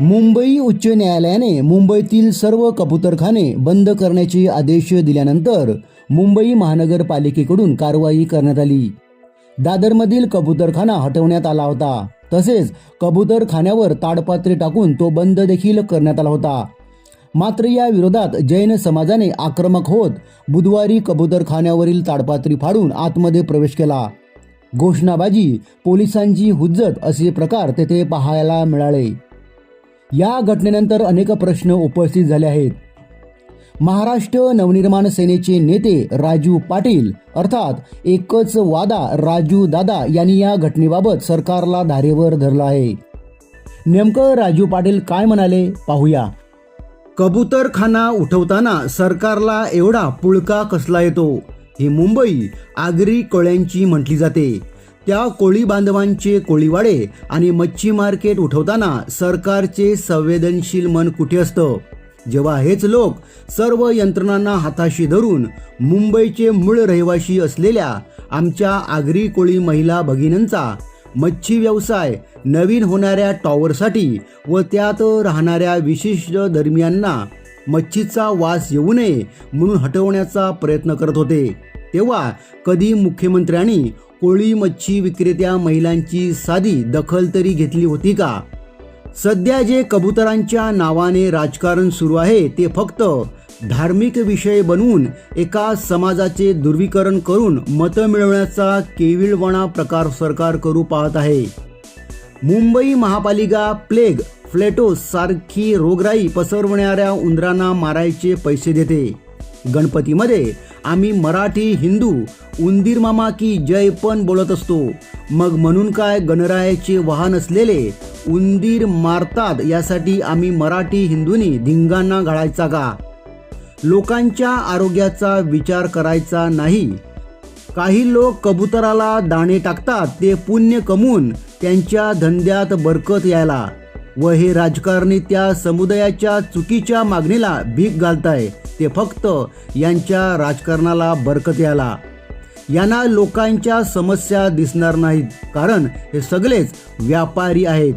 मुंबई उच्च न्यायालयाने मुंबईतील सर्व कबूतरखाने बंद करण्याचे आदेश दिल्यानंतर मुंबई महानगरपालिकेकडून कारवाई करण्यात आली. दादरमधील कबूतरखाना हटवण्यात आला होता. तसेच कबूतरखान्यावर ताडपात्रे टाकून तो बंद देखील करण्यात आला होता. मात्र या विरोधात जैन समाजाने आक्रमक होत बुधवारी कबूतरखान्यावरील ताडपात्री फाडून आतमध्ये प्रवेश केला. घोषणाबाजी पोलिसांची हुज्जत असे प्रकार तेथे पाहायला मिळाले. या घटनेनंतर अनेक प्रश्न उपस्थित झाले आहेत. महाराष्ट्र नवनिर्माण सेनेचे नेते राजू पाटील अर्थात एकच वादा राजू दादा यांनी या घटनेबाबत सरकारला धारेवर धरलं आहे. नेमकं राजू पाटील काय म्हणाले? पाहूया. कबूतरखाना उठवताना सरकारला एवढा पुळका कसला येतो? ही मुंबई आगरी कळ्यांची म्हटली जाते. त्या कोळी बांधवांचे कोळीवाडे आणि मच्छी मार्केट उठवताना सरकारचे संवेदनशील मन कुठे असतं? जेव्हा हेच लोक सर्व यंत्रणांना हाताशी धरून मुंबईचे मूळ रहिवाशी असलेल्या आमच्या आगरी कोळी महिला भगिनींचा मच्छी व्यवसाय नवीन होणाऱ्या टॉवरसाठी व त्यात राहणाऱ्या विशिष्ट धर्मियांना मच्छीचा वास येऊ नये म्हणून हटवण्याचा प्रयत्न करत होते. तेव्हा कधी मुख्यमंत्र्यांनी कोळी मच्छी विक्रेत्या महिलांची साधी दखल तरी घेतली होती का? सध्या जे कबुतरांच्या नावाने राजकारण सुरू आहे ते फक्त धार्मिक विषय बनवून एका समाजाचे दुर्वीकरण करून मतं मिळवण्याचा केविळवणा प्रकार सरकार करू पाहत आहे. मुंबई महापालिका प्लेग फ्लेटोस सारखी रोगराई पसरवणाऱ्या उंदरांना मारायचे पैसे देते. गणपतीमध्ये आम्ही मराठी हिंदू उंदीर मामा की जय पण बोलत असतो. मग म्हणून काय गणरायाचे वाहन असलेले उंदीर मारतात यासाठी आम्ही मराठी हिंदूंनी धिंगाणा घालायचा का? लोकांच्या आरोग्याचा विचार करायचा नाही. काही लोक कबुतराला दाणे टाकतात ते पुण्य कमवून त्यांच्या धंद्यात बरकत यायला. व हे राजकारणी त्या समुदायाच्या चुकीच्या मागणीला भीक घालताय. ते फक्त यांच्या राजकारणाला बरकत याला यांना लोकांच्या समस्या दिसणार नाहीत. कारण हे सगळेच व्यापारी आहेत.